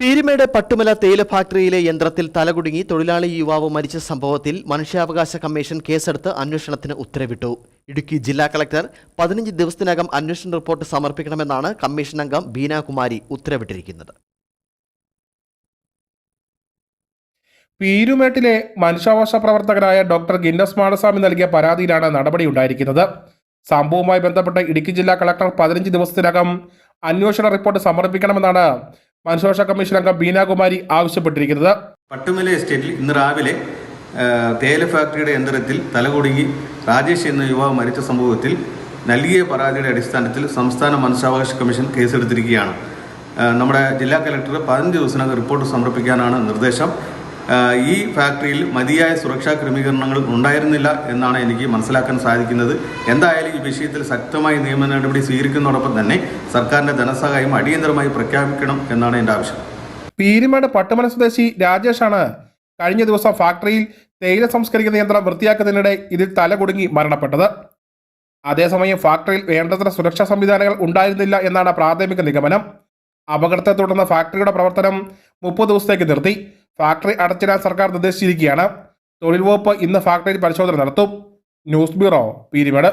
പീരുമേട് പട്ടുമല തേയില ഫാക്ടറിയിലെ യന്ത്രത്തിൽ തലകുടുങ്ങി തൊഴിലാളി യുവാവ് മരിച്ച സംഭവത്തിൽ മനുഷ്യാവകാശ കമ്മീഷൻ കേസെടുത്ത് അന്വേഷണത്തിന് ഉത്തരവിട്ടു. ഇടുക്കി ജില്ലാ കളക്ടർ പതിനഞ്ച് ദിവസത്തിനകം അന്വേഷണ റിപ്പോർട്ട് സമർപ്പിക്കണമെന്നാണ് കമ്മീഷൻ അംഗം ബീനാകുമാരി ഉത്തരവിട്ടിരിക്കുന്നത്. പീരുമേട്ടിലെ മനുഷ്യാവകാശ പ്രവർത്തകരായ ഡോക്ടർ ഗിന്നസ് മാടസ്വാമി നൽകിയ പരാതിയിലാണ് നടപടി ഉണ്ടായിരിക്കുന്നത്. സംഭവവുമായി ബന്ധപ്പെട്ട് ഇടുക്കി ജില്ലാ കളക്ടർ പതിനഞ്ച് ദിവസത്തിനകം അന്വേഷണ റിപ്പോർട്ട് സമർപ്പിക്കണമെന്നാണ് മനുഷ്യാവകാശ കമ്മീഷൻ അംഗം ബീനാകുമാരി ആവശ്യപ്പെട്ടിരിക്കുന്നത്. പട്ടുമല എസ്റ്റേറ്റിൽ ഇന്ന് രാവിലെ തേയില ഫാക്ടറിയുടെ യന്ത്രത്തിൽ തലകുടുങ്ങി രാജേഷ് എന്ന യുവാവ് മരിച്ച സംഭവത്തിൽ നൽകിയ പരാതിയുടെ അടിസ്ഥാനത്തിൽ സംസ്ഥാന മനുഷ്യാവകാശ കമ്മീഷൻ കേസെടുത്തിരിക്കുകയാണ്. നമ്മുടെ ജില്ലാ കലക്ടർ പതിനഞ്ച് ദിവസത്തിനകം റിപ്പോർട്ട് സമർപ്പിക്കാനാണ് നിർദ്ദേശം. ഈ ഫാക്ടറിയിൽ മതിയായ സുരക്ഷാ ക്രമീകരണങ്ങൾ ഉണ്ടായിരുന്നില്ല എന്നാണ് എനിക്ക് മനസ്സിലാക്കാൻ സാധിക്കുന്നത്. എന്തായാലും ഈ വിഷയത്തിൽ ശക്തമായ നിയമ നടപടി സ്വീകരിക്കുന്നതോടൊപ്പം തന്നെ സർക്കാരിന്റെ ധനസഹായം അടിയന്തരമായി പ്രഖ്യാപിക്കണം എന്നാണ് എന്റെ ആവശ്യം. പീരുമേട് പട്ടുമല സ്വദേശി രാജേഷാണ് കഴിഞ്ഞ ദിവസം ഫാക്ടറിയിൽ തേയില സംസ്കരിക്കുന്ന യന്ത്രം വൃത്തിയാക്കുന്നതിനിടെ ഇതിൽ തല കുടുങ്ങി മരണപ്പെട്ടത്. അതേസമയം ഫാക്ടറിയിൽ വേണ്ടത്ര സുരക്ഷാ സംവിധാനങ്ങൾ ഉണ്ടായിരുന്നില്ല എന്നാണ് പ്രാഥമിക നിഗമനം. അപകടത്തെ തുടർന്ന് ഫാക്ടറിയുടെ പ്രവർത്തനം മുപ്പത് ദിവസത്തേക്ക് നിർത്തി. ഫാക്ടറി അടച്ചിടാൻ സർക്കാർ നിർദ്ദേശിച്ചിരിക്കുകയാണ്. തൊഴിൽ വകുപ്പ് ഇന്ന് ഫാക്ടറിയിൽ പരിശോധന നടത്തും. News bureau Peerumedu.